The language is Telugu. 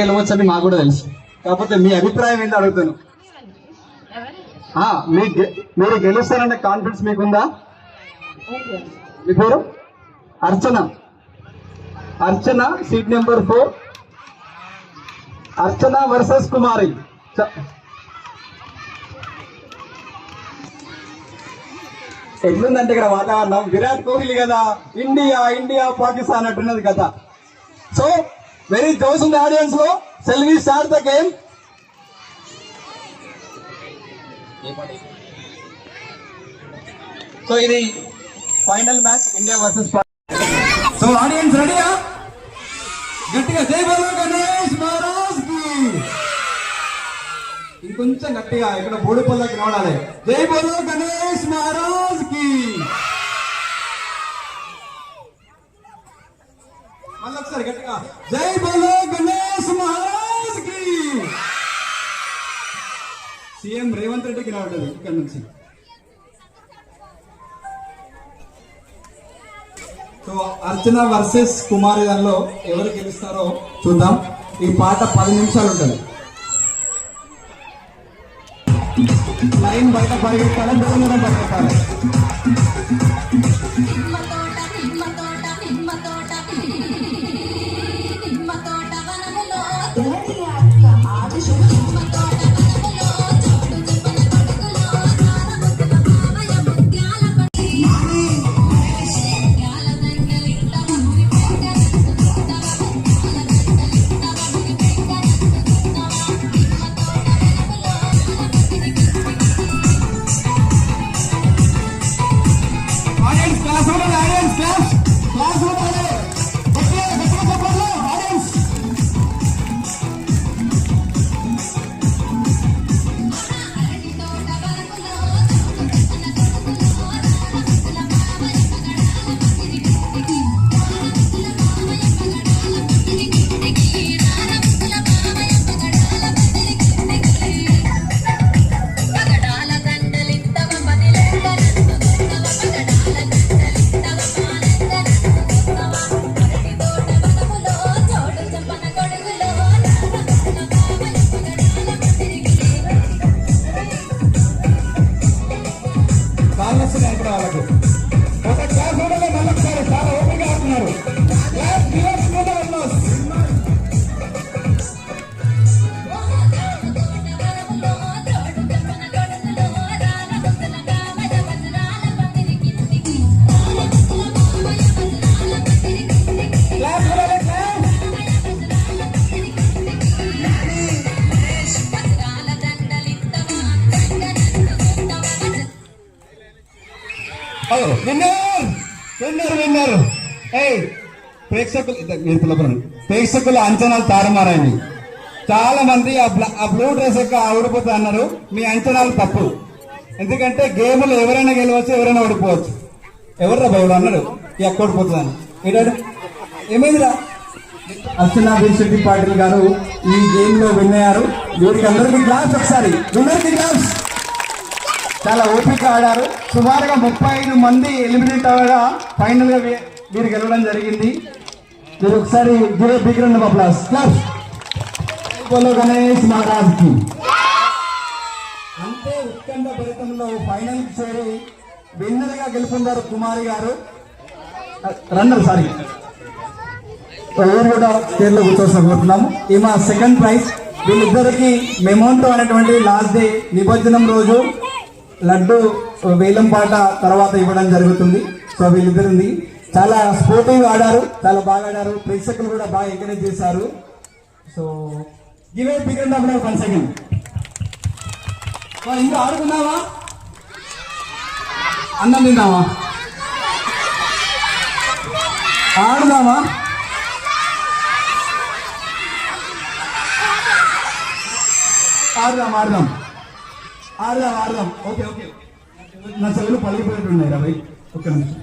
గెలవచ్చని మాకు కూడా తెలుసు. కాకపోతే మీ అభిప్రాయం ఏంటి అడుగుతాను. మీ మీరు గెలుస్తారనే కాన్ఫిడెన్స్ మీకుందా? మీ పేరు? Archana. Archana seat number four Archana versus Kumari. ఎట్లుందంటే ఇక్కడ వాతావరణం? విరాట్ కోహ్లీ కదా ఇండియా ఇండియా పాకిస్తాన్ అంటున్నది కదా. సో వెరీ జోస్ ఉంది ఆడియన్స్లో shall we start the game so ఇది final match India versus so audience రెడీయా గట్టిగా జై బోలో గణేష్ మహారాజ్ ఇంకొంచెం గట్టిగా ఇక్కడ బోడిపల్లకి రావడాలి జై బోలో గణేష్ మహారాజ్కి మళ్ళీ ఒకసారి గట్టిగా జై బోలో గణేష్ మహారాజ్కి సీఎం రేవంత్ రెడ్డికి రావట్లేదు ఇక్కడ నుంచి. సో అర్చన వర్సెస్ కుమారి దానిలో ఎవరు గెలుస్తారో చూద్దాం. ఈ పాట పది నిమిషాలు ఉంటుంది. లైన్ బయట పరిగెత్తాలి దూరం దూరం పరిగెత్తాలి? నిమ్మ కాళ్ళు విన్నర్! Winner winner! ఏయ్ ప్రేక్షకులు మీరు ప్రేక్షకుల అంచనాలు తారుమారాయి చాలా మంది ఆ ఆ బ్లూ డ్రెస్ యొక్క ఓడిపోతా అన్నారు మీ అంచనాలు తప్పు. ఎందుకంటే గేములు ఎవరైనా గెలవచ్చు ఎవరైనా ఓడిపోవచ్చు. ఎవరు భయలు అన్నారు ఈ అక్క ఓడిపోతుందని ఏమైందిరా? అర్చనా శెట్టి పాటిల్ గారు ఈ గేమ్లో విన్ అయ్యారు. వీరికి అందరికీ గ్లాస్ ఒకసారి. అందరికీ గ్లాస్ చాలా ఓపిక ఆడారు. సుమారుగా ముప్పై ఐదు మంది ఎలిమినేట్ అవగా ఫైనల్గా వీరు గెలవడం జరిగింది. మీరు ఒకసారి గిరే బిగ్రండి ప్లస్ ప్లస్ బోలో గణేష్ మహారాజ్కి అంతే ఉత్కంఠ ఫలితంలో ఫైనల్ చేరి విన్నర్గా గెలుపొందారు కుమారి గారు. రన్నర్ సారీ ఎవరు కూడా పేర్లో కూర్చోవలసిన ఈ మా సెకండ్ ప్రైజ్ వీళ్ళిద్దరికి మెమోంటో అనేటువంటి లాస్ట్ డే నిమజ్జనం రోజు. లడ్డు వేలం పాట తర్వాత ఇవ్వడం జరుగుతుంది. సో వీళ్ళిద్దరిని చాలా స్పోర్టివ్ ఆడారు చాలా బాగా ఆడారు. ప్రేక్షకులు కూడా బాగా ఎంకరేజ్ చేశారు. సో గివే పికెండ్ అప్పుడు వన్ సెకండ్ ఇంకా ఆడుకున్నావా? అన్నం తిన్నావా? ఆడుదామా? ఆడుదాం ఆడుదాం. ఆడదాం ఆడదాం ఓకే ఓకే. నా చెవులు పలిగిపోయినట్టున్నాయి రవి ఒక్క నిమిషం.